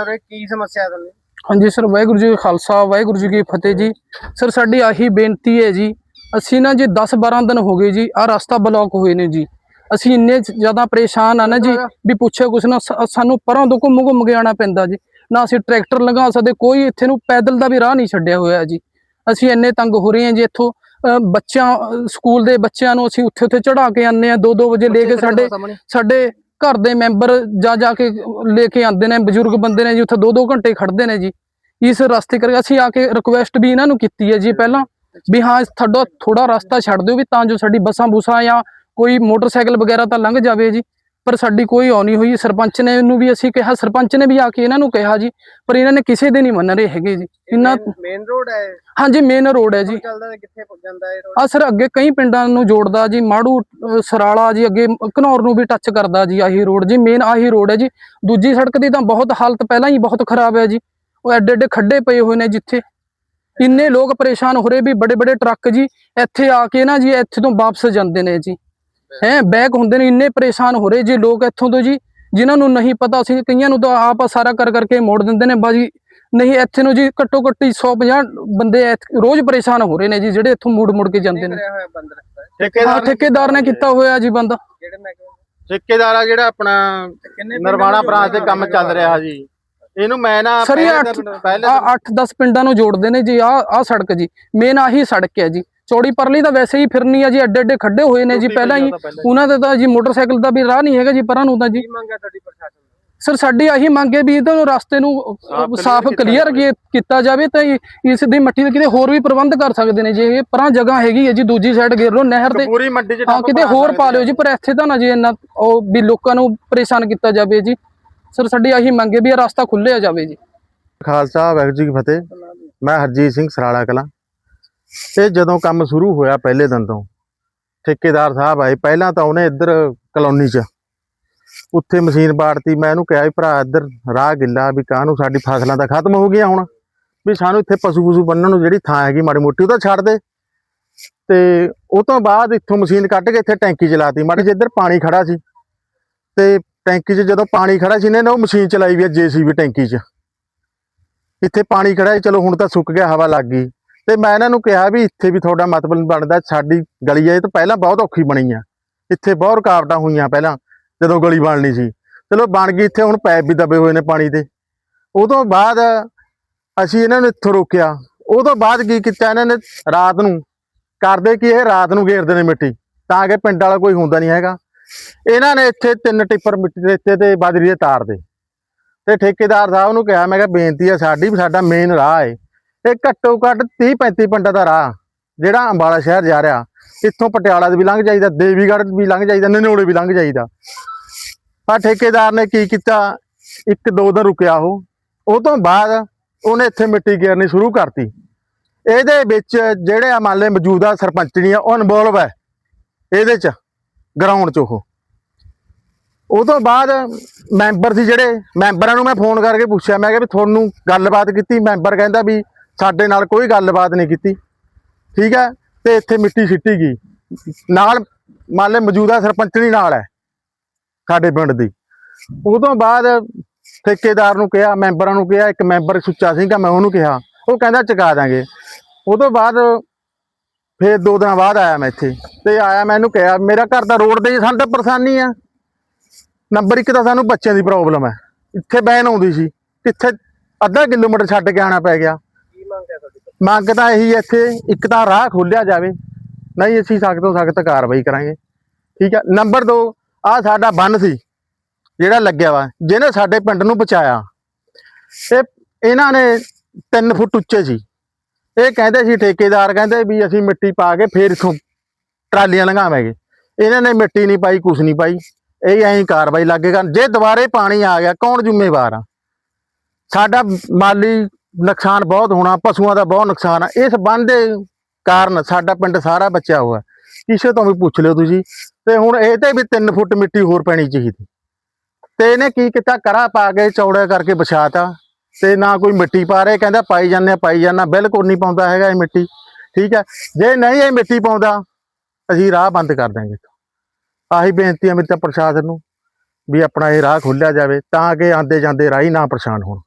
Sir ਕੀ ਸਮੱਸਿਆ ਤੁਹਾਨੂੰ? ਹਾਂਜੀ ਸਰ ਵਾਹਿਗੁਰੂ ਜੀ ਕਾ ਖਾਲਸਾ ਵਾਹਿਗੁਰੂ ਜੀ ਕੀ ਫਤਿਹ ਜੀ। ਸਰ ਸਾਡੀ ਆਹੀ ਬੇਨਤੀ ਹੈ ਜੀ ਅਸੀਂ ਨਾ ਜੀ 10 12 ਦਿਨ ਹੋ ਗਏ ਜੀ ਆ ਰਸਤਾ ਬਲੌਕ ਹੋਏ ਨੇ ਜੀ। ਅਸੀਂ ਇੰਨੇ ਜ਼ਿਆਦਾ ਪਰੇਸ਼ਾਨ ਆ ਨਾ ਜੀ ਵੀ ਪੁੱਛੋ ਕੁਛ ਨਾ ਸਾਨੂੰ ਪਰਾਂ ਤੋਂ ਘੁੰਮ ਘੁੰਮ ਕੇ ਆਉਣਾ ਪੈਂਦਾ ਜੀ। ਨਾ ਅਸੀਂ ਟਰੈਕਟਰ ਲਗਾ ਸਕਦੇ ਕੋਈ ਇੱਥੇ ਨੂੰ ਪੈਦਲ ਦਾ ਵੀ ਰਾਹ ਨਹੀਂ ਛੱਡਿਆ ਹੋਇਆ ਜੀ। ਅਸੀਂ ਇੰਨੇ ਤੰਗ ਹੋ ਰਹੇ ਹਾਂ ਜੀ ਇੱਥੋਂ ਬੱਚਿਆਂ ਸਕੂਲ ਦੇ ਬੱਚਿਆਂ ਨੂੰ ਅਸੀਂ ਉੱਥੇ ਉੱਥੇ ਚੜਾ ਕੇ ਆਉਂਦੇ ਆ 2-2 ਵਜੇ ਲੈ ਕੇ ਸਾਡੇ ਸਾਡੇ ਘਰ ਦੇ ਮੈਂਬਰ ਜਾ ਜਾ ਕੇ ਲੈ ਕੇ ਆਉਂਦੇ ਨੇ, ਬਜ਼ੁਰਗ ਬੰਦੇ ਨੇ ਜੀ, ਉੱਥੇ 2-2 ਘੰਟੇ ਖੜਦੇ ਨੇ ਜੀ। ਇਸ ਰਸਤੇ ਕਰਕੇ ਅਸੀਂ ਆ ਕੇ ਰਿਕੁਐਸਟ ਵੀ ਇਹਨਾਂ ਨੂੰ ਕੀਤੀ ਹੈ ਜੀ ਪਹਿਲਾਂ, ਵੀ ਹਾਂ, ਤੁਹਾਡਾ ਥੋੜਾ ਰਸਤਾ ਛੱਡ ਦਿਓ ਵੀ ਤਾਂ ਜੋ ਸਾਡੀ ਬੱਸਾਂ ਬੁਸਾਂ ਜਾਂ ਕੋਈ ਮੋਟਰਸਾਈਕਲ ਵਗੈਰਾ ਤਾਂ ਲੰਘ ਜਾਵੇ ਜੀ। ਪਰ ਸਾਡੀ ਕੋਈ ਆਉਣੀ ਹੋਈ। ਸਰਪੰਚ ਨੇ ਨੂੰ ਵੀ ਅਸੀਂ ਕਿਹਾ ਸਰਪੰਚ ਨੇ ਵੀ ਆ ਕੇ ਇਹਨਾਂ ਨੂੰ ਕਿਹਾ ਜੀ ਪਰ ਇਹਨਾਂ ਨੇ ਕਿਸੇ ਦੇ ਨਹੀਂ ਮੰਨ ਰਹੇ ਹੈਗੇ ਜੀ। ਇਹਨਾਂ ਮੇਨ ਰੋਡ ਹੈ ਹਾਂਜੀ ਮੇਨ ਰੋਡ ਹੈ ਜੀ। ਚੱਲਦਾ ਕਿੱਥੇ ਪੁੱਜ ਜਾਂਦਾ ਹੈ road? ਆ ਸਰ ਅੱਗੇ ਕਈ ਪਿੰਡਾਂ ਨੂੰ ਜੋੜਦਾ ਜੀ ਮਾੜੂ ਸਰਾਲਾ ਜੀ ਅੱਗੇ ਘਨੌਰ ਨੂੰ ਵੀ ਟੱਚ ਕਰਦਾ ਜੀ ਆਹੀ ਰੋਡ ਜੀ ਮੇਨ ਆਹੀ ਰੋਡ ਹੈ ਜੀ। ਦੂਜੀ ਸੜਕ ਦੀ ਤਾਂ ਬਹੁਤ ਹਾਲਤ ਪਹਿਲਾਂ ਹੀ ਬਹੁਤ ਖਰਾਬ ਹੈ ਜੀ। ਉਹ ਐਡੇ ਐਡੇ ਖੱਡੇ ਪਏ ਹੋਏ ਨੇ ਜਿੱਥੇ। ਇੰਨੇ ਲੋਕ ਪਰੇਸ਼ਾਨ ਹੋ ਰਹੇ ਵੀ ਬੜੇ ਬੜੇ ਟਰੱਕ ਜੀ ਇੱਥੇ ਆ ਕੇ ਨਾ ਜੀ ਇੱਥੇ ਤੋਂ ਵਾਪਸ ਜਾਂਦੇ ਨੇ ਜੀ। ਹੈ ਬੈਕ ਹੁੰਦੇ ਨੇ ਇੰਨੇ ਪਰੇਸ਼ਾਨ ਹੋ ਰਹੇ ਜੀ ਲੋਕ ਇੱਥੋਂ ਤੋਂ ਜੀ ਜਿਨ੍ਹਾਂ ਨੂੰ ਨਹੀਂ ਪਤਾ ਸੀ ਕਈਆਂ ਨੂੰ ਤਾਂ ਆਪ ਸਾਰਾ ਕਰ ਕਰਕੇ ਮੋੜ ਦਿੰਦੇ ਨੇ ਬਾਜੀ ਨਹੀਂ ਇੱਥੇ ਨੂੰ ਜੀ ਘੱਟੋ ਘੱਟ ਹੀ 150 ਬੰਦੇ ਇੱਥੇ ਰੋਜ਼ ਪਰੇਸ਼ਾਨ ਹੋ ਰਹੇ ਨੇ ਜੀ ਜਿਹੜੇ ਇੱਥੋਂ ਮੁੜ ਮੁੜ ਕੇ ਜਾਂਦੇ ਨੇ। ਹਾਂ ਠੇਕੇਦਾਰ ਨੇ ਕੀਤਾ ਹੋਇਆ ਜੀ ਬੰਦਾ। ਠੇਕੇਦਾਰ ਆ ਜਿਹੜਾ ਆਪਣਾ ਨਰਵਾਣਾ ਬ੍ਰਾਂਚ ਤੇ ਕੰਮ ਚੱਲ ਰਿਹਾ ਜੀ। ਇਹਨੂੰ ਮੈਂ ਨਾ ਪਹਿਲੇ ਅੱਠ ਦਿਨ- ਪਹਿਲੇ ਆ ਦਿਨ- 8-10 ਪਿੰਡਾਂ ਨੂੰ ਜੋੜਦੇ ਨੇ ਜੀ ਆ ਆ ਸੜਕ ਜੀ ਮੇਨ ਆਹੀ ਸੜਕ ਹੈ ਜੀ। ਚੌੜੀ ਪਰਲੀ ਤਾਂ ਵੈਸੇ ਹੀ ਫਿਰਨੀ ਆ ਜੀ ਐਡੇ ਐਡੇ ਖੱਡੇ ਹੋਏ ਨੇ ਜੀ ਪਹਿਲਾਂ ਹੀ ਤਾਂ ਉਹਨਾਂ ਦੇ ਤਾਂ ਜੀ ਮੋਟਰਸਾਈਕਲ ਦਾ ਵੀ ਰਾਹ ਨਹੀਂ ਹੈਗਾ ਜੀ ਪਰਾਂ ਨੂੰ ਤਾਂ ਜੀ। ਤੁਹਾਡੀ ਪ੍ਰਸ਼ਾਸਨ ਸਰ ਸਾਡੀ ਆਹੀ ਮੰਗ ਹੈ ਵੀ ਇਹਦਾ ਰਸਤੇ ਨੂੰ ਸਾਫ਼ ਕਲੀਅਰ ਕੀਤਾ ਜਾਵੇ। ਤਾਂ ਇਸ ਦੀ ਮਿੱਟੀ ਦੇ ਕਿਤੇ ਹੋਰ ਵੀ ਪ੍ਰਬੰਧ ਕਰ ਸਕਦੇ ਨੇ ਜੇ ਇਹ ਪਰਾਂ ਜਗ੍ਹਾ ਹੈਗੀ ਹੈ ਜੀ ਦੂਜੀ ਸਾਈਡ ਗੇਰ ਲੋ ਨਹਿਰ ਦੇ ਪੂਰੀ ਮੰਡੀ ਚ ਹਾਂ ਕਿਤੇ ਹੋਰ ਪਾ ਲਿਓ ਜੀ ਪਰ ਇੱਥੇ ਤਾਂ ਨਾ ਜੀ ਇੰਨਾ ਉਹ ਵੀ ਲੋਕਾਂ ਨੂੰ ਪਰੇਸ਼ਾਨ ਕੀਤਾ ਜਾਵੇ ਜੀ। ਸਰ ਸਾਡੀ ਆਹੀ ਮੰਗ ਹੈ ਵੀ ਇਹ ਰਸਤਾ ਖੁੱਲਿਆ ਜਾਵੇ ਜੀ। ਖਾਲਸਾ ਵਾਹਿਗੁਰੂ ਜੀ ਕੀ ਫਤਿਹ। ਮੈਂ ਹਰਜੀਤ ਸਿੰਘ ਸਰਾਲਾ ਕਲਾਂ। ਇਹ ਜਦੋਂ ਕੰਮ ਸ਼ੁਰੂ ਹੋਇਆ ਪਹਿਲੇ ਦਿਨ ਤੋਂ, ਠੇਕੇਦਾਰ ਸਾਹਿਬ ਆਏ, ਪਹਿਲਾਂ ਤਾਂ ਉਹਨੇ ਇੱਧਰ ਕਲੋਨੀ 'ਚ, ਉੱਥੇ ਮਸ਼ੀਨ ਬਾੜਤੀ ਮੈਂ ਇਹਨੂੰ ਕਿਹਾ ਵੀ ਭਰਾ ਇੱਧਰ ਰਾਹ ਗਿੱਲਾ ਵੀ ਕਾਹਨੂੰ ਸਾਡੀ ਫਸਲਾਂ ਤਾਂ ਖਤਮ ਹੋ ਗਈਆਂ ਹੁਣ, ਵੀ ਸਾਨੂੰ ਇੱਥੇ ਪਸ਼ੂ ਪਸ਼ੂ ਬੰਨਣ ਨੂੰ ਜਿਹੜੀ ਥਾਂ ਹੈਗੀ ਮਾੜੀ ਮੋਟੀ, ਉਹ ਤਾਂ ਛੱਡ ਦੇ। ਤੇ ਉਹ ਤੋਂ ਬਾਅਦ ਇੱਥੋਂ ਮਸ਼ੀਨ ਕੱਢ ਕੇ ਇੱਥੇ ਟੈਂਕੀ ਚਲਾਤੀ, ਮਾੜੀ ਇੱਧਰ ਪਾਣੀ ਖੜਾ ਸੀ। ਤੇ ਟੈਂਕੀ 'ਚ ਜਦੋਂ ਪਾਣੀ ਖੜਾ ਸੀ ਇਹਨੇ ਨਾ ਉਹ ਮਸ਼ੀਨ ਚਲਾਈ ਵੀ ਜੀਸੀਬੀ ਟੈਂਕੀ 'ਚ। ਇੱਥੇ ਪਾਣੀ ਖੜਾ ਸੀ, ਚਲੋ ਹੁਣ ਤਾਂ ਸੁੱਕ ਗਿਆ, ਹਵਾ ਲੱਗ ਗਈ। ਤੇ ਮੈਂ ਇਹਨਾਂ ਨੂੰ ਕਿਹਾ ਵੀ ਇੱਥੇ ਵੀ ਤੁਹਾਡਾ ਮਤਲਬ ਬਣਦਾ, ਸਾਡੀ ਗਲੀ ਹੈ ਇਹ ਤਾਂ ਪਹਿਲਾਂ ਬਹੁਤ ਔਖੀ ਬਣੀ ਆ। ਇੱਥੇ ਬਹੁਤ ਰੁਕਾਵਟਾਂ ਹੋਈਆਂ ਪਹਿਲਾਂ, ਜਦੋਂ ਗਲੀ ਬਣਨੀ ਸੀ। ਚਲੋ ਬਣ ਗਈ ਇੱਥੇ, ਹੁਣ ਪੈਪ ਵੀ ਦਬੇ ਹੋਏ ਨੇ ਪਾਣੀ ਦੇ। ਉਹ ਤੋਂ ਬਾਅਦ ਅਸੀਂ ਇਹਨਾਂ ਨੂੰ ਇੱਥੋਂ ਰੋਕਿਆ। ਉਹ ਤੋਂ ਬਾਅਦ ਕੀ ਕੀਤਾ ਇਹਨਾਂ ਨੇ ਰਾਤ ਨੂੰ, ਕਰਦੇ ਕਿ ਇਹ ਰਾਤ ਨੂੰ ਘੇਰਦੇ ਨੇ ਮਿੱਟੀ, ਤਾਂ ਕਿ ਪਿੰਡ ਵਾਲਾ ਕੋਈ ਹੁੰਦਾ ਨਹੀਂ ਹੈਗਾ। ਇਹਨਾਂ ਨੇ ਇੱਥੇ ਤਿੰਨ ਟਿੱਪਰ ਮਿੱਟੀ ਦੇ ਇੱਥੇ ਤੇ ਬਾਜਰੀ ਦੇ ਤਾਰ ਦੇ। ਤੇ ਠੇਕੇਦਾਰ ਸਾਹਿਬ ਨੂੰ ਕਿਹਾ, ਮੈਂ ਕਿਹਾ ਬੇਨਤੀ ਆ ਸਾਡੀ ਵੀ ਸਾਡਾ ਮੇਨ ਰਾਹ ਏ। ਇਹ ਘੱਟੋ ਘੱਟ 30 35 ਪਿੰਡਾਂ ਦਾ ਰਾਹ, ਜਿਹੜਾ ਅੰਬਾਲਾ ਸ਼ਹਿਰ ਜਾ ਰਿਹਾ। ਇੱਥੋਂ ਪਟਿਆਲਾ ਦੇ ਵੀ ਲੰਘ ਜਾਈਦਾ, ਦੇਵੀਗੜ੍ਹ ਵੀ ਲੰਘ ਜਾਈਦਾ ਨਨੋੜੇ ਵੀ ਲੰਘ ਜਾਈਦਾ। ਆ ਠੇਕੇਦਾਰ ਨੇ ਕੀ ਕੀਤਾ? ਇੱਕ ਦੋ ਦਿਨ ਰੁਕਿਆ ਉਹ। ਉਹ ਤੋਂ ਬਾਅਦ ਉਹਨੇ ਇੱਥੇ ਮਿੱਟੀ ਗੇਰਨੀ ਸ਼ੁਰੂ ਕਰਤੀ। ਇਹਦੇ ਵਿੱਚ ਜਿਹੜੇ ਆ ਮੰਨ ਲਏ ਮੌਜੂਦਾ ਸਰਪੰਚ ਨਹੀਂ ਆ ਉਹ ਇਨਵੋਲਵ ਹੈ। ਇਹਦੇ ਚ ਗਰਾਊਂਡ 'ਚ ਉਹ। ਉਹ ਤੋਂ ਬਾਅਦ ਮੈਂਬਰ ਸੀ ਜਿਹੜੇ, ਮੈਂਬਰਾਂ ਨੂੰ ਮੈਂ ਫੋਨ ਕਰਕੇ ਪੁੱਛਿਆ। ਮੈਂ ਕਿਹਾ ਵੀ ਤੁਹਾਨੂੰ ਗੱਲਬਾਤ ਕੀਤੀ? ਮੈਂਬਰ ਕਹਿੰਦਾ ਵੀ ਸਾਡੇ ਨਾਲ ਕੋਈ ਗੱਲਬਾਤ ਨਹੀਂ ਕੀਤੀ। ਠੀਕ ਹੈ? ਤੇ ਇੱਥੇ ਮਿੱਟੀ ਸਿੱਟੀ ਗਈ। ਨਾਲ ਮੰਨ ਲੈ ਮੌਜੂਦਾ ਸਰਪੰਚਣੀ ਨਾਲ ਹੈ, ਸਾਡੇ ਪਿੰਡ ਦੀ। ਉਹ ਤੋਂ ਬਾਅਦ ਠੇਕੇਦਾਰ ਨੂੰ ਕਿਹਾ, ਮੈਂਬਰਾਂ ਨੂੰ ਕਿਹਾ, ਇੱਕ ਮੈਂਬਰ ਸੁੱਚਾ ਸਿੰਘਾ ਮੈਂ ਉਹਨੂੰ ਕਿਹਾ। ਉਹ ਕਹਿੰਦਾ ਚੁਕਾ ਦਾਂਗੇ। ਉਹ ਤੋਂ ਬਾਅਦ ਫੇਰ ਦੋ ਦਿਨਾਂ ਬਾਅਦ ਆਇਆ ਮੈਂ ਇੱਥੇ। ਤੇ ਆਇਆ ਮੈਂ ਇਹਨੂੰ ਕਿਹਾ, ਮੇਰਾ ਘਰ ਦਾ ਰੋਡ ਤੇ ਹੀ ਸਾਨੂੰ ਤਾਂ ਪਰੇਸ਼ਾਨੀ ਆ। ਨੰਬਰ ਇੱਕ ਤਾਂ ਸਾਨੂੰ ਬੱਚਿਆਂ ਦੀ ਪ੍ਰੋਬਲਮ ਹੈ। ਇੱਥੇ ਬੈਨ ਆਉਂਦੀ ਸੀ। ਕਿੱਥੇ ਅੱਧਾ ਕਿਲੋਮੀਟਰ ਛੱਡ ਕੇ ਆਣਾ ਪੈ ਗਿਆ। ਮੰਗ ਤਾਂ ਇਹੀ ਹੈ ਇੱਥੇ, ਇੱਕ ਤਾਂ ਰਾਹ ਖੋਲਿਆ ਜਾਵੇ। ਨਹੀਂ ਅਸੀਂ ਸਖਤ ਤੋਂ ਸਖਤ ਕਾਰਵਾਈ ਕਰਾਂਗੇ। ਠੀਕ ਹੈ, ਨੰਬਰ 2 ਆ ਸਾਡਾ ਬੰਨ ਸੀ, ਜਿਹੜਾ ਲੱਗਿਆ ਵਾ, ਜਿਹਨੇ ਸਾਡੇ ਪਿੰਡ ਨੂੰ ਬਚਾਇਆ। ਇਹ, ਇਹਨਾਂ ਨੇ 3 ਫੁੱਟ ਉੱਚੇ ਸੀ। ਇਹ ਕਹਿੰਦੇ ਸੀ ਠੇਕੇਦਾਰ, ਕਹਿੰਦੇ ਵੀ ਅਸੀਂ ਮਿੱਟੀ ਪਾ ਕੇ ਫੇਰ ਇਥੋਂ ਟਰਾਲੀਆਂ ਲੰਘਾਵਾਂਗੇ। ਇਹਨਾਂ ਨੇ ਮਿੱਟੀ ਨਹੀਂ ਪਾਈ, ਕੁਛ ਨਹੀਂ ਪਾਈ। ਇਹ ਐਂ ਕਾਰਵਾਈ ਲੱਗੇਗਾ ਜੇ ਦੁਬਾਰੇ ਪਾਣੀ ਆ ਗਿਆ, ਕੌਣ ਜ਼ਿੰਮੇਵਾਰ ਆ? ਸਾਡਾ ਮਾਲੀ ਨੁਕਸਾਨ ਬਹੁਤ ਹੋਣਾ, ਪਸ਼ੂਆਂ ਦਾ ਬਹੁਤ ਨੁਕਸਾਨ ਆ। ਇਸ ਬੰਦ ਦੇ ਕਾਰਨ ਸਾਡਾ ਪਿੰਡ ਸਾਰਾ ਬਚਿਆ ਹੋਇਆ। ਕਿਸੇ ਤੋਂ ਵੀ ਪੁੱਛ ਲਿਓ ਤੁਸੀਂ। ਤੇ ਹੁਣ ਇਹ ਤੇ ਵੀ 3 ਫੁੱਟ ਮਿੱਟੀ ਹੋਰ ਪੈਣੀ ਚਾਹੀਦੀ। ਤੇ ਇਹਨੇ ਕੀ ਕੀਤਾ? ਕਰਾ ਪਾ ਕੇ ਚੌੜਾ ਕਰਕੇ ਵਿਛਾਤਾ। ਤੇ ਨਾ ਕੋਈ ਮਿੱਟੀ ਪਾ ਰਹੇ। ਕਹਿੰਦਾ ਪਾਈ ਜਾਂਦੇ ਆ, ਪਾਈ ਜਾਂਦਾ ਬਿਲਕੁਲ ਨਹੀਂ ਪਾਉਂਦਾ ਹੈਗਾ ਇਹ ਮਿੱਟੀ। ਠੀਕ ਹੈ? ਜੇ ਨਹੀਂ ਇਹ ਮਿੱਟੀ ਪਾਉਂਦਾ, ਅਸੀਂ ਰਾਹ ਬੰਦ ਕਰ ਦਾਂਗੇ ਆਹੀ ਬੇਨਤੀ ਹੈ ਮੇਰੀ ਤਾਂ ਪ੍ਰਸ਼ਾਸਨ ਨੂੰ, ਵੀ ਆਪਣਾ ਇਹ ਰਾਹ ਖੋਲਿਆ ਜਾਵੇ, ਤਾਂ ਕਿ ਆਂਦੇ ਜਾਂਦੇ ਰਾਹੀ ਨਾ ਪਰੇਸ਼ਾਨ ਹੋਣ।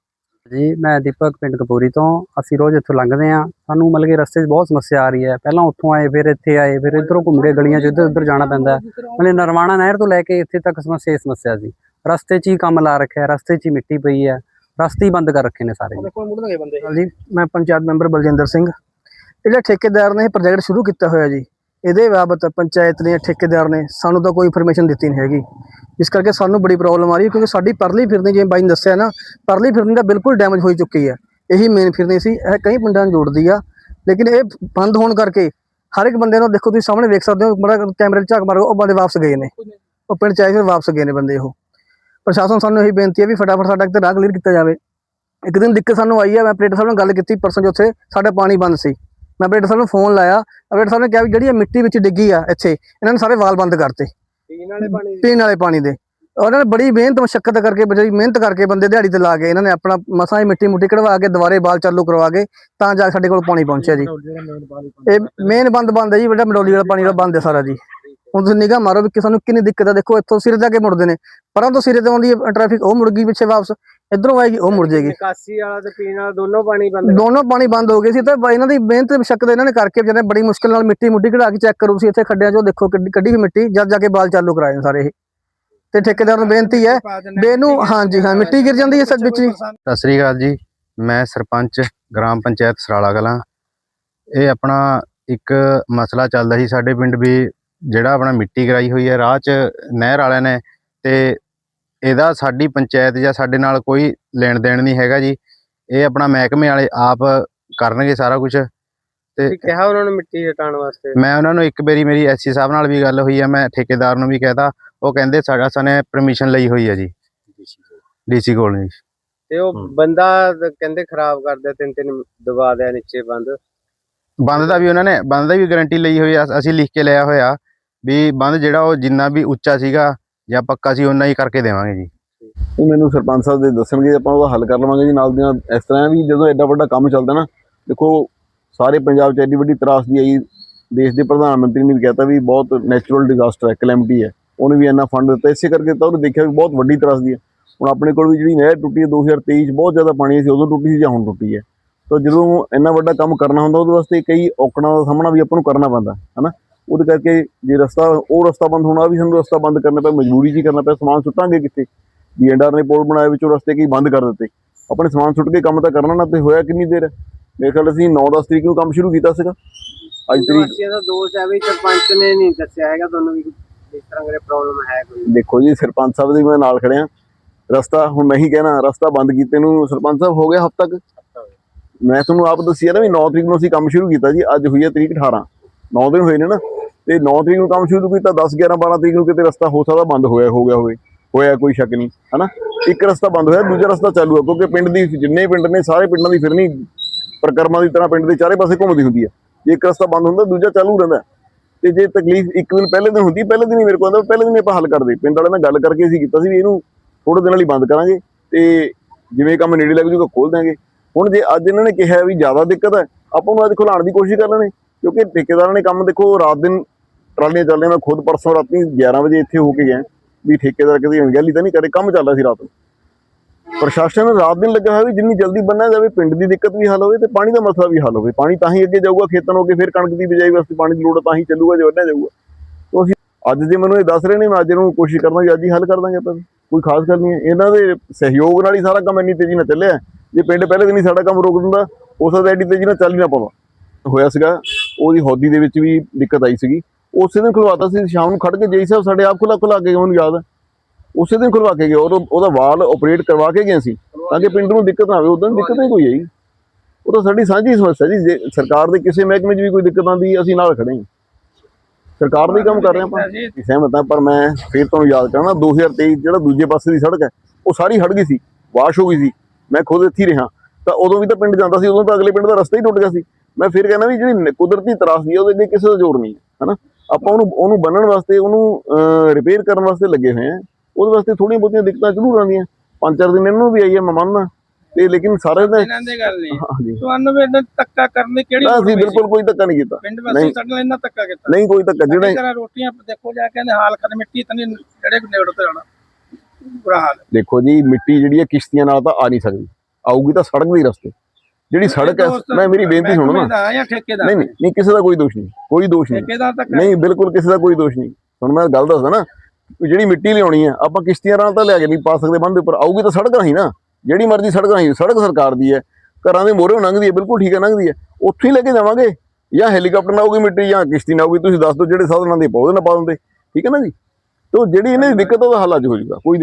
ਜੀ ਮੈਂ ਦੀਪਕ ਪਿੰਡ ਕਪੂਰੀ ਤੋਂ। ਅਸੀਂ ਰੋਜ਼ ਇੱਥੋਂ ਲੰਘਦੇ ਆ ਸਾਨੂੰ ਮਤਲਬ ਕਿ ਰਸਤੇ 'ਚ ਬਹੁਤ ਸਮੱਸਿਆ ਆ ਰਹੀ ਹੈ। ਪਹਿਲਾਂ ਉੱਥੋਂ ਆਏ ਫਿਰ ਇੱਥੇ ਆਏ ਫਿਰ ਇੱਧਰੋਂ ਘੁੰਮ ਕੇ ਗਲੀਆਂ 'ਚ ਇੱਧਰ ਉੱਧਰ ਜਾਣਾ ਪੈਂਦਾ। ਮਤਲਬ ਨਰਵਾਣਾ ਨਹਿਰ ਤੋਂ ਲੈ ਕੇ ਇੱਥੇ ਤੱਕ ਸਮੱਸਿਆ ਸਮੱਸਿਆ ਸੀ। ਰਸਤੇ 'ਚ ਹੀ ਕੰਮ ਲਾ ਰੱਖਿਆ ਰਸਤੇ 'ਚ ਹੀ ਮਿੱਟੀ ਪਈ ਹੈ। ਰਸਤੇ ਹੀ ਬੰਦ ਕਰ ਰੱਖੇ ਨੇ ਸਾਰੇ। ਜੀ ਮੈਂ ਪੰਚਾਇਤ ਮੈਂਬਰ ਬਲਜਿੰਦਰ ਸਿੰਘ। ਜਿਹੜਾ ਠੇਕੇਦਾਰ ਨੇ ਇਹ ਪ੍ਰੋਜੈਕਟ ਸ਼ੁਰੂ ਕੀਤਾ ਹੋਇਆ ਜੀ ਇਹਦੇ ਬਾਬਤ ਪੰਚਾਇਤ ਨੇ ਠੇਕੇਦਾਰ ਨੇ ਸਾਨੂੰ ਤਾਂ ਕੋਈ ਇਨਫੋਰਮੇਸ਼ਨ ਦਿੱਤੀ ਨਹੀਂ ਹੈਗੀ। ਇਸ ਕਰਕੇ ਸਾਨੂੰ ਬੜੀ ਪ੍ਰੋਬਲਮ ਆ ਰਹੀ ਹੈ ਕਿਉਂਕਿ ਸਾਡੀ ਪਰਲੀ ਫਿਰਨੀ ਜਿਵੇਂ ਬਾਈ ਨੇ ਦੱਸਿਆ ਨਾ, ਪਰਲੀ ਫਿਰਨੀ ਦਾ ਬਿਲਕੁਲ ਡੈਮੇਜ ਹੋ ਚੁੱਕੀ ਹੈ। ਇਹੀ ਮੇਨ ਫਿਰਨੀ ਸੀ, ਇਹ ਕਈ ਪਿੰਡਾਂ ਨੂੰ ਜੋੜਦੀ ਆ। ਲੇਕਿਨ ਇਹ ਬੰਦ ਹੋਣ ਕਰਕੇ ਹਰ ਇੱਕ ਬੰਦੇ ਨੂੰ ਦੇਖੋ, ਤੁਸੀਂ ਸਾਹਮਣੇ ਵੇਖ ਸਕਦੇ ਹੋ, ਬੜਾ ਕੈਮਰੇ 'ਚ ਝਾਕ ਮਾਰੋ ਉਹ ਬੰਦੇ ਵਾਪਸ ਗਏ ਨੇ। ਉਹ ਪਿੰਡ ਚਾਹੇ ਵਾਪਸ ਗਏ ਨੇ ਬੰਦੇ ਉਹ। ਪ੍ਰਸ਼ਾਸਨ ਸਾਨੂੰ ਇਹੀ ਬੇਨਤੀ ਹੈ ਵੀ ਫਟਾਫਟ ਸਾਡਾ ਕਿਤੇ ਰਾਹ ਕਲੀਅਰ ਕੀਤਾ ਜਾਵੇ। ਇੱਕ ਦਿਨ ਦਿੱਕਤ ਸਾਨੂੰ ਆਈ ਹੈ ਮੈਂ ਆਪਰੇਟਰ ਸਾਹਿਬ ਨਾਲ ਗੱਲ ਕੀਤੀ, ਪਰਸੋਂ ਜਿੱਥੇ ਸਾਡਾ ਪਾਣੀ ਬੰਦ ਸੀ। ਮੈਂ ਆਪਰੇਟਰ ਸਾਹਿਬ ਨੂੰ ਫੋਨ ਲਾਇਆ ਆਪਰੇਟਰ ਸਾਹਿਬ ਨੇ ਕਿਹਾ ਵੀ ਜਿਹੜੀ ਇਹ ਮਿੱਟੀ ਵਿੱਚ ਡਿੱਗੀ ਆ ਇੱਥੇ, ਇਹਨਾਂ ਨੇ ਸਾਰੇ ਵਾਲ ਬੰਦ ਕਰਤੇ। ਪੀਣ ਵਾਲੇ ਪਾਣੀ ਪੀਣ ਵਾਲੇ ਪਾਣੀ ਦੇ। ਉਹਨਾਂ ਨੇ ਬੜੀ ਮਿਹਨਤ ਮਸ਼ੱਕਤ ਕਰਕੇ ਬੜੀ ਮਿਹਨਤ ਕਰਕੇ ਬੰਦੇ ਦਿਹਾੜੀ ਤੇ ਲਾ ਕੇ ਇਹਨਾਂ ਨੇ ਆਪਣਾ ਮਸਾਂ ਹੀ ਮਿੱਟੀ ਮੁੱਟੀ ਕਢਵਾ ਕੇ ਦੁਬਾਰੇ ਬਾਲ ਚਾਲੂ ਕਰਵਾ ਕੇ ਤਾਂ ਜਾ ਸਾਡੇ ਕੋਲ ਪਾਣੀ ਪਹੁੰਚਿਆ ਜੀ। ਇਹ ਮੇਨ ਬੰਦ ਬੰਦ ਹੈ ਜੀ ਬੇਟਾ ਮਡੋਲੀ ਵਾਲਾ ਪਾਣੀ ਦਾ ਬੰਦ ਹੈ ਸਾਰਾ ਜੀ। ਹੁਣ ਤੁਸੀਂ ਨਿਗਾਹ ਮਾਰੋ ਵੀ ਕਿ ਸਾਨੂੰ ਕਿੰਨੀ ਦਿੱਕਤ ਹੈ। ਦੇਖੋ ਇੱਥੋਂ ਸਿਰੇ ਜਾ ਕੇ ਮੁੜਦੇ ਨੇ। ਪਰਾਂ ਤੋਂ ਸਿਰੇ ਤੇ ਆਉਂਦੀ ਹੈ ਟ੍ਰੈਫਿਕ ਉਹ ਮੁੜ ਗਈ ਪਿੱਛੇ ਵਾਪਸ। ਇਧਰੋਂ ਆਏਗੀ ਉਹ ਮੁੜ ਜਾਏਗੀ। ਨਿਕਾਸੀ ਵਾਲਾ ਤੇ ਪੀਣ ਵਾਲਾ ਦੋਨੋਂ ਪਾਣੀ ਬੰਦ ਦੋਨੋਂ ਪਾਣੀ ਬੰਦ ਹੋ ਗਏ ਸੀ ਤੇ ਇਹਨਾਂ ਦੀ ਮਿਹਨਤ ਤੇ ਮਸ਼ੱਕਤ ਇਹਨਾਂ ਨੇ ਕਰਕੇ ਵਿਚਾਰੇ ਬੜੀ ਮੁਸ਼ਕਲ ਨਾਲ ਮਿੱਟੀ ਮੁੱਟੀ ਕਢਾ ਕੇ ਚੈੱਕ ਕਰੋ ਤੁਸੀਂ ਇੱਥੇ ਖੱਡਿਆਂ 'ਚੋਂ ਦੇਖੋ ਕੱਢੀ ਕੱਢੀ ਹੋਈ ਮਿੱਟੀ ਜਦ ਜਾ ਕੇ ਬਾਲ ਚਾਲੂ ਕਰਾਏ ਨੇ ਸਾਰੇ ਇਹ। ਤੇ ਠੇਕੇਦਾਰ ਨੂੰ ਬੇਨਤੀ ਹੈ ਵੀ ਇਹਨੂੰ ਹਾਂਜੀ ਹਾਂ ਮਿੱਟੀ ਗਿਰ ਜਾਂਦੀ ਹੈ ਸਭ ਵਿੱਚ ਸਤਿ ਸ੍ਰੀ ਅਕਾਲ ਜੀ ਮੈਂ ਸਰਪੰਚ ਗ੍ਰਾਮ ਪੰਚਾਇਤ ਸਰਾਲਾ ਕਲਾਂ। ਇਹ ਆਪਣਾ ਇੱਕ ਮਸਲਾ ਚੱਲਦਾ ਸੀ ਸਾਡੇ ਪਿੰਡ ਵੀ ਜਿਹੜਾ ਆਪਣਾ ਮਿੱਟੀ ਕਰਾਈ ਹੋਈ ਹੈ ਰਾਹ 'ਚ ਨਹਿਰ ਵਾਲਿਆਂ ਨੇ ਤੇ ਇਹਦਾ ਸਾਡੀ ਪੰਚਾਇਤ ਜਾਂ ਸਾਡੇ ਨਾਲ ਕੋਈ ਲੈਣ ਦੇਣ ਨਹੀਂ ਹੈਗਾ ਜੀ। ਇਹ ਆਪਣਾ ਮਹਿਕਮੇ ਵਾਲੇ ਆਪ ਕਰਨਗੇ ਸਾਰਾ ਕੁਝ ਤੁਸੀਂ ਕਿਹਾ ਉਹਨਾਂ ਨੂੰ ਮਿੱਟੀ ਹਟਾਉਣ ਵਾਸਤੇ? ਮੈਂ ਉਹਨਾਂ ਨੂੰ ਇੱਕ ਵਾਰੀ ਮੇਰੀ ਐਸਸੀ ਸਾਹਿਬ ਨਾਲ ਵੀ ਗੱਲ ਹੋਈ ਹੈ ਮੈਂ ਠੇਕੇਦਾਰ ਨੂੰ ਵੀ ਕਹਿਤਾ। ਉਹ ਕਹਿੰਦੇ ਸਾਡਾ ਸਨੇ ਪਰਮਿਸ਼ਨ ਲਈ ਹੋਈ ਹੈ ਜੀ। ਡੀਸੀ ਕੋਲ ਜੀ। ਤੇ ਉਹ ਬੰਦਾ ਤਾਂ ਕਹਿੰਦੇ ਖਰਾਬ ਕਰਦੇ ਤਿੰਨ ਤਿੰਨ ਦਬਾ ਦਿਆ ਨੀਚੇ ਬੰਦ। ਬੰਦ ਦਾ ਵੀ ਉਹਨਾਂ ਨੇ ਬੰਦ ਦਾ ਵੀ ਗਾਰੰਟੀ ਲਈ ਹੋਈ ਆ। ਅਸੀਂ ਲਿਖ ਕੇ ਲਿਆ ਹੋਇਆ ਵੀ ਬੰਦ ਜਿਹੜਾ ਉਹ ਜਿੰਨਾ ਵੀ ਉੱਚਾ ਸੀਗਾ ਜਾਂ ਪੱਕਾ ਸੀ ਉਹਨਾਂ ਹੀ ਕਰਕੇ ਦੇਵਾਂਗੇ ਜੀ। ਉਹ ਮੈਨੂੰ ਸਰਪੰਚ ਸਾਹਿਬ ਦੇ ਦੱਸਣਗੇ, ਆਪਾਂ ਉਹਦਾ ਹੱਲ ਕਰ ਲਵਾਂਗੇ ਜੀ, ਨਾਲ ਦੀ ਨਾਲ ਇਸ ਤਰ੍ਹਾਂ ਵੀ ਜਦੋਂ ਐਡਾ ਵੱਡਾ ਕੰਮ ਚੱਲਦਾ ਨਾ, ਦੇਖੋ, ਸਾਰੇ ਪੰਜਾਬ 'ਚ ਐਡੀ ਵੱਡੀ ਤਰਾਸਦੀ ਆਈ, ਦੇਸ਼ ਦੇ ਪ੍ਰਧਾਨ ਮੰਤਰੀ ਨੇ ਵੀ ਕਹਿਤਾ ਵੀ ਬਹੁਤ ਨੈਚੁਰਲ ਡਿਜ਼ਾਸਟਰ ਹੈ ਕਲੈਮਿਟੀ ਹੈ। ਉਹਨੇ ਵੀ ਇੰਨਾ ਫੰਡ ਦਿੱਤਾ, ਇਸੇ ਕਰਕੇ ਤਾਂ ਉਹਨੇ ਦੇਖਿਆ ਵੀ ਬਹੁਤ ਵੱਡੀ ਤਰਾਸਦੀ ਹੈ। ਹੁਣ ਆਪਣੇ ਕੋਲ ਵੀ ਜਿਹੜੀ ਨਹਿਰ ਟੁੱਟੀ ਹੈ 2023 'ਚ ਬਹੁਤ ਜ਼ਿਆਦਾ ਪਾਣੀ ਸੀ, ਉਦੋਂ ਟੁੱਟੀ ਸੀ ਜਾਂ ਹੁਣ ਟੁੱਟੀ ਹੈ। ਤਾਂ ਜਦੋਂ ਇੰਨਾ ਵੱਡਾ ਕੰਮ ਕਰਨਾ ਹੁੰਦਾ, ਉਹਦੇ ਵਾਸਤੇ ਕਈ ਔਕੜਾਂ ਦਾ ਸਾਹਮਣਾ ਵੀ ਆਪਾਂ ਨੂੰ ਕਰਨਾ ਪੈਂਦਾ, ਹਨਾ? ਉਹਦੇ ਕਰਕੇ ਜੇ ਰਸਤਾ ਉਹ ਰਸਤਾ ਬੰਦ ਹੋਣਾ ਵੀ ਸਾਨੂੰ ਰਸਤਾ ਬੰਦ ਕਰਨਾ ਪਿਆ ਮਜਬੂਰੀ ਹੀ ਕਰਨਾ ਪਿਆ ਸਮਾਨ ਸੁੱਟਾਂਗੇ ਕਿੱਥੇ? ਬੀਐਨਆਰ ਨੇ ਪੁਲ ਬਣਾਇਆ ਵਿੱਚੋਂ ਰਸਤੇ ਕਈ ਬੰਦ ਕਰ ਦਿੱਤੇ। ਆਪਣੇ ਸਮਾਨ ਸੁੱਟ ਕੇ ਕੰਮ ਤਾਂ ਕਰਨਾ ਨਾ ਤੇ ਹੋਇਆ ਕਿੰਨੀ ਦੇਰ? ਮੇਰੇ ਖਿਆਲ ਅਸੀਂ 9-10 ਤਰੀਕ ਨੂੰ ਕੰਮ ਸ਼ੁਰੂ ਕੀਤਾ ਸੀਗਾ। ਅੱਜ ਤਰੀਕ ਦਾ ਦੋਸ਼ ਹੈ ਵੀ ਸਰਪੰਚ ਨੇ ਨਹੀਂ ਦੱਸਿਆ ਹੈਗਾ ਤੁਹਾਨੂੰ ਵੀ ਇਸ ਤਰ੍ਹਾਂ ਦੇ ਪ੍ਰੋਬਲਮ ਹੈ ਕੋਈ? ਦੇਖੋ ਜੀ ਸਰਪੰਚ ਸਾਹਿਬ ਦੇ ਮੈਂ ਨਾਲ ਖੜਿਆ ਰਸਤਾ ਹੁਣ ਮੈਂ ਹੀ ਕਹਿਣਾ ਰਸਤਾ ਬੰਦ ਕੀਤੇ ਨੂੰ ਸਰਪੰਚ ਸਾਹਿਬ ਹੋ ਗਿਆ ਹਫ਼ਤਾ ਕੁ? ਮੈਂ ਤੁਹਾਨੂੰ ਆਪ ਦੱਸਿਆ ਨਾ ਵੀ 9 ਤਰੀਕ ਨੂੰ ਅਸੀਂ ਕੰਮ ਸ਼ੁਰੂ ਕੀਤਾ ਜੀ ਅੱਜ ਹੋਈ ਹੈ ਤਰੀਕ 18 9 ਦਿਨ ਹੋਏ ਨੇ ਨਾ। ਤੇ 9 ਤਰੀਕ ਨੂੰ ਕੰਮ ਸ਼ੁਰੂ ਕੀਤਾ 10 11 12 ਤਰੀਕ ਨੂੰ ਕਿਤੇ ਰਸਤਾ ਹੋ ਸਕਦਾ, ਬੰਦ ਹੋਇਆ, ਹੋ ਗਿਆ ਹੋਵੇ, ਹੋਇਆ ਕੋਈ ਸ਼ੱਕ ਨਹੀਂ, ਹਨਾ? ਇੱਕ ਰਸਤਾ ਬੰਦ ਹੋਇਆ, ਦੂਜਾ ਰਸਤਾ ਚਾਲੂ ਹੈ ਕਿਉਂਕਿ ਪਿੰਡ ਦੀ, ਜਿੰਨੇ ਪਿੰਡ ਨੇ, ਸਾਰੇ ਪਿੰਡਾਂ ਦੀ ਫਿਰਨੀ ਪ੍ਰਕਰਮਾਂ ਦੀ ਤਰ੍ਹਾਂ ਪਿੰਡ ਦੇ ਚਾਰੇ ਪਾਸੇ ਘੁੰਮਦੀ ਹੁੰਦੀ ਹੈ ਜੇ ਇੱਕ ਰਸਤਾ ਬੰਦ ਹੁੰਦਾ, ਦੂਜਾ ਚਾਲੂ ਰਹਿੰਦਾ। ਤੇ ਜੇ ਤਕਲੀਫ ਇੱਕ ਦਿਨ ਪਹਿਲੇ ਦਿਨ ਹੁੰਦੀ, ਪਹਿਲੇ ਦਿਨ ਹੀ ਮੇਰੇ ਕੋਲ ਆਉਂਦਾ, ਪਹਿਲੇ ਦਿਨ ਹੀ ਆਪਾਂ ਹੱਲ ਕਰਦੇ ਪਿੰਡ ਵਾਲਿਆਂ ਨਾਲ ਗੱਲ ਕਰਕੇ ਅਸੀਂ ਕੀਤਾ ਸੀ ਵੀ ਇਹਨੂੰ ਥੋੜੇ ਦਿਨਾਂ ਲਈ ਬੰਦ ਕਰਾਂਗੇ ਤੇ ਜਿਵੇਂ ਕੰਮ ਨੇੜੇ ਲੱਗ ਜੂਗਾ ਖੋਲ ਦਾਂਗੇ ਹੁਣ ਜੇ ਅੱਜ ਇਹਨਾਂ ਨੇ ਕਿਹਾ ਵੀ ਜ਼ਿਆਦਾ ਦਿੱਕਤ ਹੈ, ਆਪਾਂ ਨੂੰ ਅੱਜ ਖੁਲਾਉਣ ਦੀ ਕੋਸ਼ਿਸ਼ ਕਰ ਲੈਣੇ, ਕਿਉਂਕਿ ਠੇਕੇਦਾਰਾਂ ਨੇ ਕੰਮ ਦੇਖੋ, ਰਾਤ ਦਿਨ ਟਰਾਲੀਆਂ ਚੱਲ ਰਹੀਆਂ, ਮੈਂ ਖੁਦ ਪਰਸੋਂ ਰਾਤੀ 11 ਵਜੇ ਇੱਥੇ ਹੋ ਕੇ ਗਿਆ, ਵੀ ਠੇਕੇਦਾਰ ਕਦੀ ਅਣਗਹਿਲੀ ਤਾਂ ਨਹੀਂ ਕਰੇ, ਕੰਮ ਚੱਲ ਰਿਹਾ ਸੀ ਰਾਤ ਨੂੰ। ਪ੍ਰਸ਼ਾਸਨ ਰਾਤ ਦਿਨ ਲੱਗਾ ਹੋਇਆ ਵੀ ਜਿੰਨੀ ਜਲਦੀ ਬੰਨਿਆ ਜਾਵੇ, ਪਿੰਡ ਦੀ ਦਿੱਕਤ ਵੀ ਹੱਲ ਹੋਵੇ ਤੇ ਪਾਣੀ ਦਾ ਮਸਲਾ ਵੀ ਹੱਲ ਹੋਵੇ। ਪਾਣੀ ਤਾਂ ਹੀ ਅੱਗੇ ਜਾਊਗਾ, ਖੇਤਾਂ ਨੂੰ ਅੱਗੇ ਫਿਰ ਕਣਕ ਦੀ ਬਿਜਾਈ ਵਾਸਤੇ ਪਾਣੀ ਦੀ ਲੋੜ ਤਾਂ ਹੀ ਚੱਲੂਗਾ, ਜੇ ਵੱਢਿਆ ਜਾਊਗਾ। ਤੋਂ ਅਸੀਂ ਅੱਜ ਜੇ ਮੈਨੂੰ ਇਹ ਦੱਸ ਰਹੇ ਨੇ, ਮੈਂ ਅੱਜ ਨੂੰ ਕੋਸ਼ਿਸ਼ ਕਰਦਾ ਕਿ ਅੱਜ ਹੀ ਹੱਲ ਕਰ ਦਾਂਗੇ ਆਪਾਂ ਵੀ। ਕੋਈ ਖਾਸ ਗੱਲ ਨਹੀਂ ਇਹਨਾਂ ਦੇ ਸਹਿਯੋਗ ਨਾਲ ਹੀ ਸਾਰਾ ਕੰਮ ਇੰਨੀ ਤੇਜ਼ੀ ਨਾਲ ਚੱਲਿਆ ਜੇ ਪਿੰਡ ਪਹਿਲੇ ਦਿਨ ਹੀ ਸਾਡਾ ਕੰਮ ਰੋਕ ਦਿੰਦਾ ਉਸ ਦਾ ਐਡੀ ਤੇਜ਼ੀ ਨਾਲ ਚੱਲ ਹੀ ਨਾ ਪਾਉਂਦਾ। ਹੋਇਆ ਸੀਗਾ, ਉਹਦੀ ਹੌਦੀ ਦੇ ਵਿੱਚ ਵੀ ਦਿੱਕਤ ਆਈ ਸੀਗੀ। ਉਸੇ ਦਿਨ ਖੁਲਵਾਤਾ ਸੀ ਸ਼ਾਮ ਨੂੰ ਖੜ ਕੇ ਜੇਈ ਸਾਹਿਬ ਸਾਡੇ ਆਪ ਖੁਲਾ ਖੁਲਾ ਕੇ ਉਹਨੂੰ ਯਾਦ ਹੈ। ਉਸੇ ਦਿਨ ਖੁਲਵਾ ਕੇ ਗਏ ਔਰ ਉਹ- ਉਹਦਾ ਵਾਲ ਆਪਰੇਟ ਕਰਵਾ ਕੇ ਗਏ ਸੀ ਤਾਂ ਕਿ ਪਿੰਡ ਨੂੰ ਦਿੱਕਤ ਨਾ ਆਵੇ ਉਦੋਂ ਦਿੱਕਤ ਨਹੀਂ ਕੋਈ ਆਈ। ਉਹ ਤਾਂ ਸਾਡੀ ਸਾਂਝੀ ਸਮੱਸਿਆ ਜੀ ਜੇ ਸਰਕਾਰ ਦੇ ਕਿਸੇ ਮਹਿਕਮੇ 'ਚ ਵੀ ਕੋਈ ਦਿੱਕਤ ਆਉਂਦੀ ਅਸੀਂ ਨਾਲ ਖੜੇ ਹਾਂ। ਸਰਕਾਰ ਦਾ ਹੀ ਕੰਮ ਕਰ ਰਹੇ ਆਪਾਂ। ਸਹਿਮਤ ਹਾਂ ਪਰ ਮੈਂ ਫੇਰ ਤੁਹਾਨੂੰ ਯਾਦ ਕਰਾਂਗਾ 2023 ਜਿਹੜਾ ਦੂਜੇ ਪਾਸੇ ਦੀ ਸੜਕ ਹੈ ਉਹ ਸਾਰੀ ਹੜ ਗਈ ਸੀ ਵਾਸ਼ ਹੋ ਗਈ ਸੀ। ਮੈਂ ਖੁਦ ਇੱਥੇ ਰਿਹਾ। ਤਾਂ ਉਦੋਂ ਵੀ ਤਾਂ ਪਿੰਡ ਜਾਂਦਾ ਸੀ ਉਦੋਂ ਤਾਂ ਅਗਲੇ ਪਿੰਡ ਦਾ ਰਸਤਾ ਹੀ ਟੁੱਟ ਗਿਆ ਸੀ। ਮੈਂ ਫਿਰ ਕਹਿੰਦਾ ਵੀ ਜਿਹੜੀ ਕੁਦਰਤੀ ਤਰਾਸਦੀ ਹੈ ਉਹਦੇ ਅੱਗੇ ਕਿਸੇ ਦਾ ਜ਼ੋਰ ਨਹੀਂ ਹੈ ਹਨਾ? ਆਪਾਂ ਉਹਨੂੰ ਉਹਨੂੰ ਬੰਨਣ ਵਾਸਤੇ ਉਹਨੂੰ ਰਿਪੇਅਰ ਕਰਨ ਵਾਸਤੇ ਲੱਗੇ ਹੋਏ ਆ। ਉਹਦੇ ਵਾਸਤੇ ਥੋੜੀਆਂ ਬਹੁਤੀਆਂ ਦਿੱਕਤਾਂ ਜ਼ਰੂਰ ਆਉਂਦੀਆਂ। ਪੰਜ ਚਾਰ ਦਿਨ ਇਹਨਾਂ ਵੀ ਆਈ ਹੈ ਮੈਂ ਮੰਨਦਾ। ਤੇ ਲੇਕਿਨ ਸਾਰੇ ਦਾ ਇਹਨਾਂ ਦੀ ਗੱਲ ਨਹੀਂ। ਤੁਹਾਨੂੰ ਇਹਨਾਂ ਧੱਕਾ ਕਰਨ ਦੀ ਕਿਹੜੀ ਅਸੀਂ? ਬਿਲਕੁਲ ਕੋਈ ਧੱਕਾ ਨਹੀਂ ਕੀਤਾ। ਪਿੰਡ। ਵਾਸੀ ਸਾਡੇ ਨਾਲ ਇੰਨਾ ਧੱਕਾ ਕੀਤਾ। ਨਹੀਂ ਕੋਈ ਧੱਕਾ। ਜਿਹੜਾ ਰੋਟੀਆਂ ਦੇਖੋ ਜਾ ਕੇ ਹਾਲ ਕਰ ਮਿੱਟੀ ਤਨੀ ਜਿਹੜੇ ਨੇੜ ਤੇ ਆਣਾ ਬੁਰਾ ਹਾਲ ਹੈ। ਦੇਖੋ ਜੀ ਮਿੱਟੀ ਜਿਹੜੀ ਹੈ ਕਿਸ਼ਤੀਆਂ ਨਾਲ ਤਾਂ ਆ ਨਹੀਂ ਸਕਦੀ। ਆਊਗੀ ਤਾਂ ਸੜਕ ਦੇ ਰਸਤੇ। ਜਿਹੜੀ ਸੜਕ ਹੈ ਮੈਂ ਮੇਰੀ ਬੇਨਤੀ ਸੁਣੋ ਨਾ। ਨਹੀਂ ਨਹੀਂ ਨਹੀਂ ਕਿਸੇ ਦਾ ਕੋਈ ਦੋਸ਼ ਨਹੀਂ ਕੋਈ ਦੋਸ਼ ਨਹੀਂ। ਨਹੀਂ ਬਿਲਕੁਲ ਕਿਸੇ ਦਾ ਕੋਈ ਦੋਸ਼ ਨਹੀਂ। ਹੁਣ ਮੈਂ ਗੱਲ ਦੱਸਦਾ ਨਾ ਜਿਹੜੀ ਮਿੱਟੀ ਲਿਆਉਣੀ ਆ ਆਪਾਂ ਕਿਸ਼ਤੀਆਂ ਨਾਲ ਤਾਂ ਲਿਆ ਕੇ ਨਹੀਂ ਪਾ ਸਕਦੇ ਬੰਦ ਉੱਪਰ ਆਊਗੀ ਤਾਂ ਸੜਕ ਰਾਹੀਂ ਨਾ। ਜਿਹੜੀ ਮਰਜ਼ੀ ਸੜਕ ਰਾਹੀਂ ਸੜਕ ਸਰਕਾਰ ਦੀ ਹੈ। ਘਰਾਂ ਦੇ ਮੋਹਰੇ ਲੰਘਦੀ ਹੈ ਬਿਲਕੁਲ ਠੀਕ ਹੈ ਲੰਘਦੀ ਹੈ। ਉੱਥੇ ਹੀ ਲੈ ਕੇ ਜਾਵਾਂਗੇ। ਜਾਂ ਹੈਲੀਕਾਪਟਰ ਨਾਲ ਆਊਗੀ ਮਿੱਟੀ ਜਾਂ ਕਿਸ਼ਤੀ ਨਾਲ ਆਊਗੀ ਤੁਸੀਂ ਦੱਸ ਦਿਓ ਜਿਹੜੇ ਸਾਧਨਾਂ ਦੇ ਪੌਦੇ ਨਾਲ ਪਾ ਦਿੰਦੇ। ਠੀਕ ਹੈ ਨਾ ਜੀ? ਤੋ ਜਿਹੜੀ ਇਹਨਾਂ ਦੀ ਦਿੱਕਤ ਉਹਦਾ ਹੱਲ ਅੱਜ ਹੋ ਜਾਊਗਾ ਕੋਈ